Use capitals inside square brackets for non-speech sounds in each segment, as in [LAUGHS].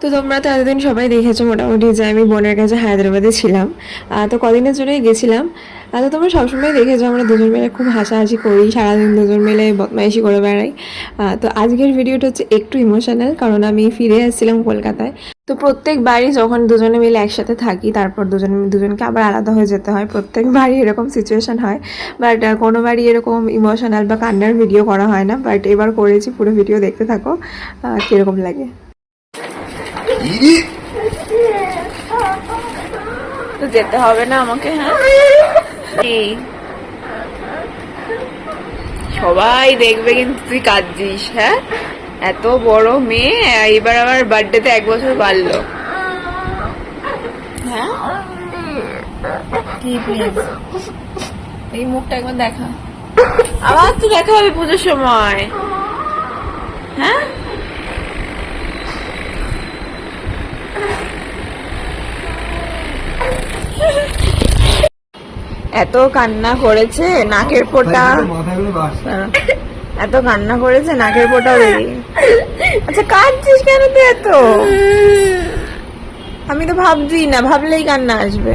তো তোমরা তো এতদিন সবাই দেখেছ মোটামুটি যে আমি বোনের কাছে হায়দ্রাবাদে ছিলাম। তো কদিনের জন্যই গেছিলাম। আহ, তো তোমরা সবসময় দেখেছ আমরা দুজন মিলে খুব হাসাহাসি করি সারাদিন দুজন মিলে বদমাইশি করে বেড়াই। তো আজকের ভিডিওটা হচ্ছে একটু ইমোশনাল কারণ আমি ফিরে আসছিলাম কলকাতায়। তো প্রত্যেকবারই যখন দুজনে মিলে একসাথে থাকি তারপর দুজনে দুজনকে আবার আলাদা হয়ে যেতে হয়। প্রত্যেকবারই এরকম সিচুয়েশন হয়। বাট কোনো বারই এরকম ইমোশনাল বা কান্নার ভিডিও করা হয় না। বাট এবার করেছি পুরো ভিডিও দেখতে থাকো। কীরকম লাগে? তো যেতে হবে না আমাকে হ্যাঁ? সবাই দেখবে কিন্তু তুই কাঁদছিস হ্যাঁ? এত বড় মেয়ে এবার আবার বার্থডেতে এক বছর বাড়লো। হ্যাঁ? এই মুখটা একবার দেখা। আবার তো দেখা হবে পুজোর সময়। হ্যাঁ? এত কান্না করেছে নাকের বাস। এত কান্না করেছে নাকের বেরিয়ে আচ্ছা কাঁদছিস কেন তুই এত? আমি তো ভাবছি না ভাবলেই কান্না আসবে।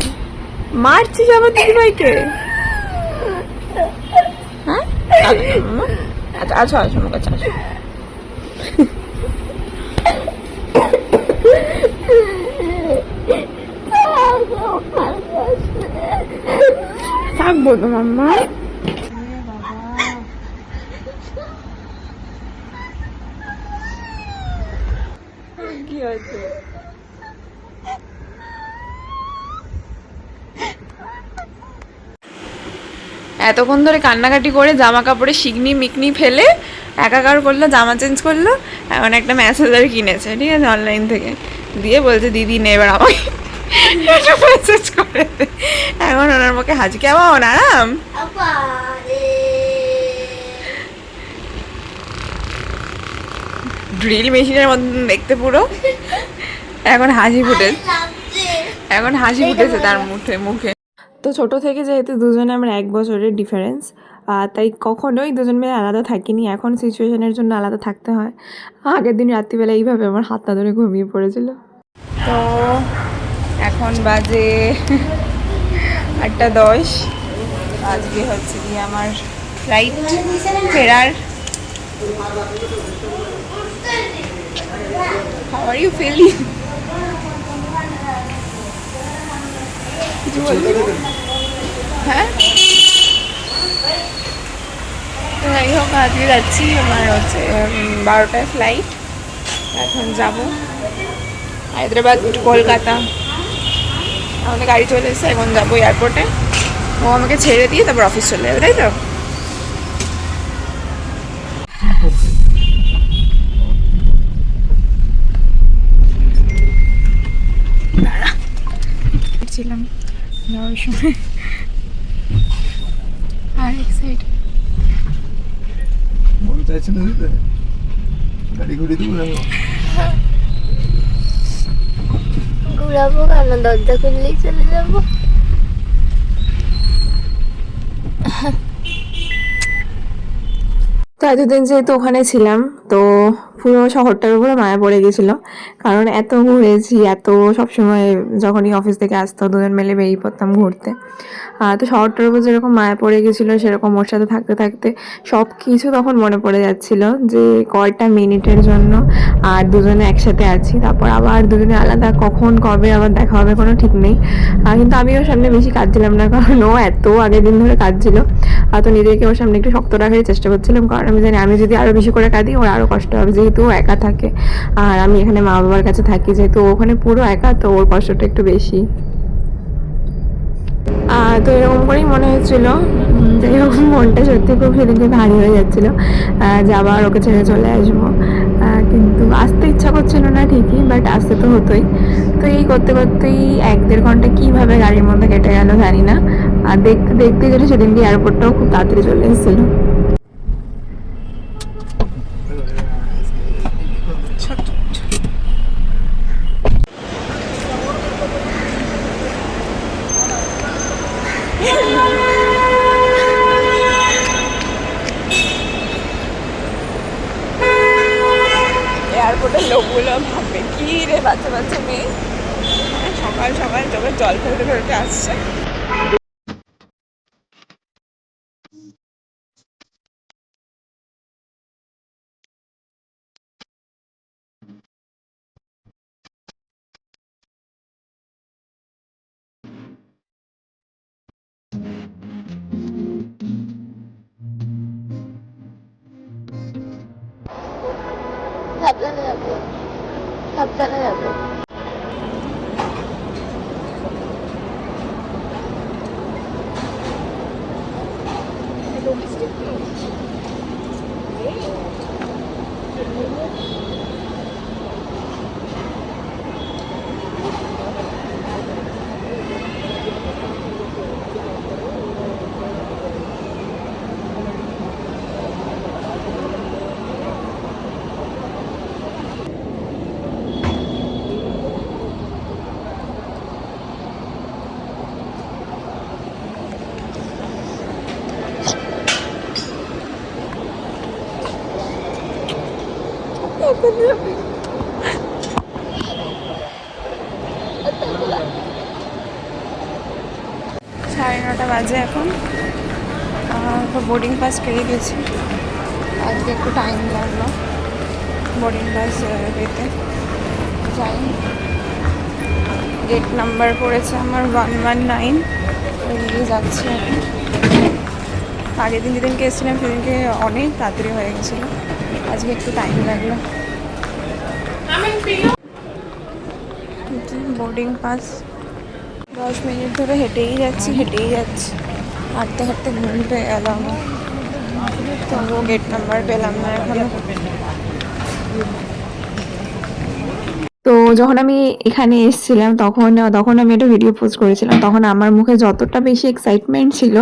মারছিস আবার দিদি ভাইকে হ্যাঁ? আচ্ছা আচ্ছা আচ্ছা আমার কাছে আসো থাকব তো মাম্মা কি হয়েছে? এতক্ষণ ধরে কান্নাকাটি করে জামা কাপড়ে শিগনি মিকনি ফেলে একাকার করল জামা চেঞ্জ করল এখন একটা ম্যাসেজার কিনেছে ঠিক আছে অনলাইন থেকে। দিয়ে বলছে দিদি নে এবার আমাকে। মেসেজ [LAUGHS] করে এখন ওনার মুখে হাজি কেমন আরাম ড্রিল মেশিনের মতন দেখতে পুরো। এখন হাসি ফুটে এখন হাসি ফুটেছে তার মুখে মুখে। তো ছোট থেকে যেহেতু দুজনে আমরা এক বছরের ডিফারেন্স তাই কখনোই দুজন মিলে আলাদা থাকিনি। এখন সিচুয়েশনের জন্য আলাদা থাকতে হয়। আগের দিন রাত্রিবেলা এইভাবে আমার হাতটা ধরে ঘুমিয়ে পড়েছিল। তো এখন বাজে আটটা দশ। আজকে হচ্ছে কি আমার ফ্লাইট ফেরার। How are? হ্যাঁ? যাই হোক, আজকে যাচ্ছি আমার হচ্ছে বারোটায় ফ্লাইট এখন যাব। হায়দ্রাবাদ, কলকাতা। আমাদের গাড়ি চলে এসেছে, এখন যাব এয়ারপোর্টে ও আমাকে ছেড়ে দিয়ে তারপর অফিস চলে যাবে, তাই তো? ছিলাম। যাওয়ার সময়। আর এক সাইড মন চাইছে না গাড়ি ঘুরিয়ে দেবো ঘুরাবো কেন দরজা খুললেই চলে যাব। তো এতদিন যেহেতু ওখানে ছিলাম তো পুরো শহরটার উপরে মায়া পড়ে গেছিল। কারণ এত ঘুরেছি, এত সবসময় যখনই অফিস থেকে আসতো দুজন মিলে বেরিয়ে পড়তাম ঘুরতে। তো শহরটার উপর যেরকম মায়া পড়ে গেছিল, সেরকম ওর সাথে থাকতে থাকতে সব কিছু তখন মনে পড়ে যাচ্ছিল যে কয়টা মিনিটের জন্য আর দুজনে একসাথে আছি। তারপর আবার দুজনে আলাদা, কখন, কবে আবার দেখা হবে কোনো ঠিক নেই। কিন্তু আমি ওর সামনে বেশি কাঁদছিলাম না, কারণ ও এত আগের দিন ধরে কাঁদছিল। তো নিজেকে ওর সামনে একটু শক্ত রাখার চেষ্টা করছিলাম, কারণ আমি জানি আমি যদি আরও বেশি করে কাঁদি, ওর আরও কষ্ট হবে যেহেতু ও একা থাকে। আর আমি এখানে মা বাবার কাছে থাকি যেহেতু ওখানে পুরো একা তো ওর কষ্টটা একটু বেশি। তো এরকম করেই মনে হচ্ছিল উম, যাই হোক মনটা সত্যি খুব সেদিনকে ভারী হয়ে যাচ্ছিল। আহ, যে আবার ওকে ছেড়ে চলে আসব। কিন্তু আসতে ইচ্ছা করছিল না ঠিকই বাট আসতে তো হতোই। তো এই করতে করতেই এক দেড় ঘণ্টা কীভাবে গাড়ির মধ্যে কেটে গেল জানি না। আর দেখতে দেখতে গেলে সেদিনকে এয়ারপোর্টটাও খুব তাড়াতাড়ি চলে এসেছিল। এয়ারপোর্টের লোকগুলো ভাববে, কি রে বাচ্চা বাচ্চা মেয়ে? সকাল সকাল চোখে জল ফেলতে ফেলতে আসছে। সাবধানে যাব সাড়ে নটা বাজে এখন। বোর্ডিং পাস পেয়ে গেছি। আজকে একটু টাইম লাগল। বোর্ডিং পাস পেতে। যাই গেট নাম্বার পড়েছে আমার ওয়ান ওয়ান নাইন এগিয়ে যাচ্ছি আমি। আগের দিন যেদিনকে এসেছিলাম সেদিনকে অনেক তাড়াতাড়ি হয়ে গেছিল। আজকে একটু টাইম লাগল। Boarding pass. দশ মিনিট ধরে হেঁটেই যাচ্ছি হেঁটেই যাচ্ছি। হাঁটতে হাঁটতে ঘুম পেয়ে তবুও গেট নাম্বার পেলাম না তো যখন আমি এখানে এসেছিলাম, তখন তখন আমি একটা ভিডিও পোস্ট করেছিলাম। তখন আমার মুখে যতটা বেশি এক্সাইটমেন্ট ছিল,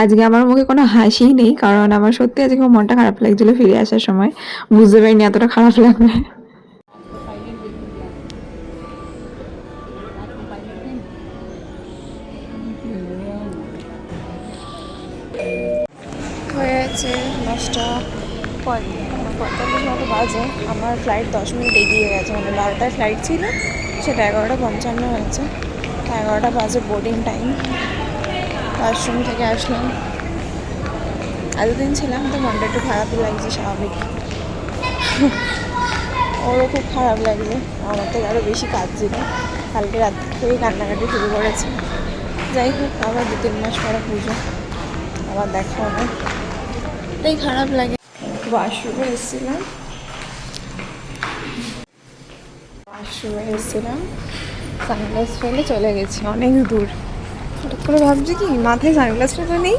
আজকে আমার মুখে কোনো হাসিই নেই। কারণ আমার সত্যি আজকে মনটা খারাপ লাগছিল ফিরে আসার সময়। বুঝতে পারিনি এতটা খারাপ লাগবে। গেছে দশটা পঁয়তাল্লিশ মতো বাজে। আমার ফ্লাইট দশ মিনিট এগিয়ে গেছে মানে বারোটায় ফ্লাইট ছিল, সেটা এগারোটা পঞ্চান্ন হয়েছে। এগারোটা বাজে বোর্ডিং টাইম ওয়াশরুম থেকে আসলাম। এতদিন ছিলাম তো মনটা একটু খারাপই লাগছে, স্বাভাবিক। ওরও খুব খারাপ লাগছে, আমার থেকে আরও বেশি কাজ কাঁদছিল কালকে রাত থেকেই কান্নাকাটি শুরু করেছে। যাই হোক, আবার দু তিন মাস পরে পুজো। আবার দেখা হবে। তাই খারাপ লাগে। ওয়াশরুমে এসেছিলাম। ওয়াশরুমে এসেছিলাম। সানগ্লাস ফেলে চলে গেছি। অনেক দূর। হঠাৎ করে ভাবছি কি মাথায় সানগ্লাসটা তো নেই?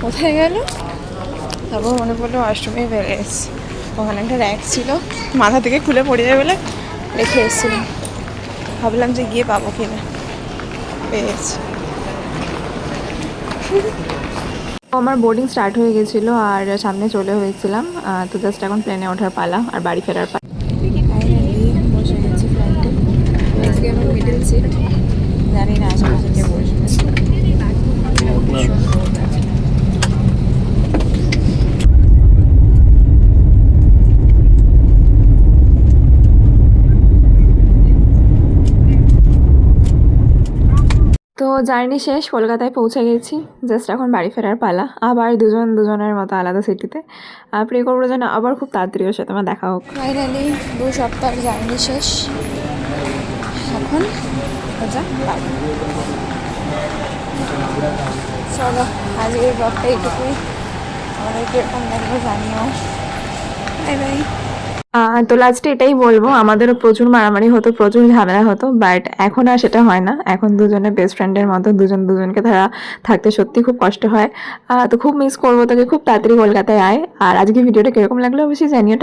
কোথায় গেল? তারপর মনে পড়ল ওয়াশরুমে ফেলে এসেছি। ওখানে একটা র্যাক ছিল। মাথা থেকে খুলে পড়ে যাবে বলে রেখে এসেছিলাম। ভাবলাম যে গিয়ে পাবো কিনা। পেয়েছি। আমার বোর্ডিং স্টার্ট হয়ে গেছিল আর সামনে চলে হয়েছিলাম তো জাস্ট এখন প্লেনে ওঠার পালা আর বাড়ি ফেরার পালা। বসে গেছি জানি না আশেপাশে বসবে তো জার্নি শেষ, কলকাতায় পৌঁছে গেছি। জাস্ট এখন বাড়ি ফেরার পালা। আবার দুজন দুজনের মতো আলাদা সিটিতে আর প্রে করব যেন আবার খুব তাড়াতাড়ি ওর সাথে আমার দেখা হোক। ফাইনালি দু সপ্তাহ জার্নি শেষ। এখন চলো, আজকের ব্লগটা এইটুকুই। আমাদের কীরকম লাগবে জানিও। বাই বাই তো লাস্টে এটাই বলব, আমাদেরও প্রচুর মারামারি হতো, প্রচুর ঝামেলা হতো বাট এখন আর সেটা হয় না। এখন দুজনে বেস্ট ফ্রেন্ডের মতো, দুজন, দুজনকে তারা থাকতে সত্যি খুব কষ্ট হয়। তো খুব মিস করব তোকে, খুব তাড়াতাড়ি কলকাতায় আয়। আর আজকে ভিডিওটা কীরকম লাগল অবশ্যই জানিও।